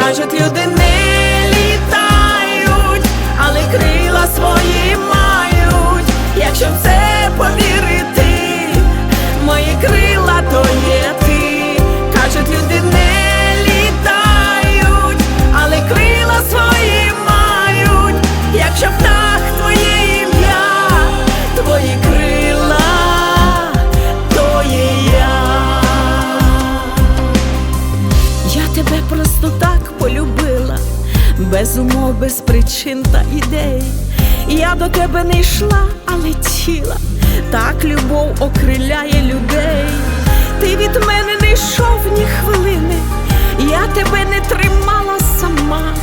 кажуть людини. без умов, без причин та ідей. Я до тебе не йшла, а летіла, так любов окриляє людей. Ти від мене не йшов ні хвилини, я тебе не тримала сама,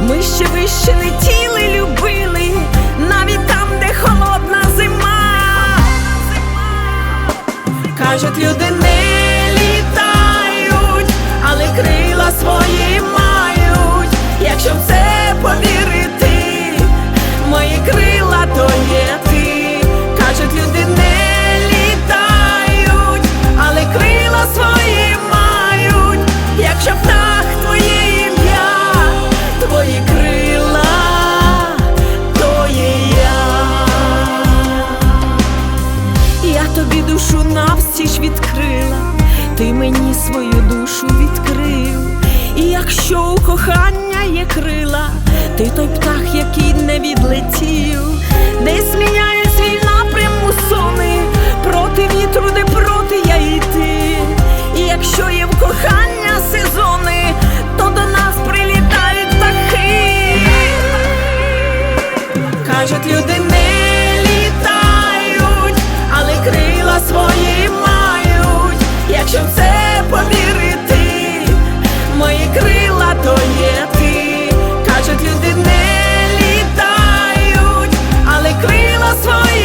ми ще вище летіли, любили, навіть там, де холодна зима. зима, Кажуть, люди не Якщо у кохання є крила, ти той птах, який не відлетів, не міняє свій напряму сони, проти вітру, де проти я і. І якщо є в кохання сезони, то до нас прилітають птахи. Кажуть, люди літають, але крила свої мають, якщо в це. was heute.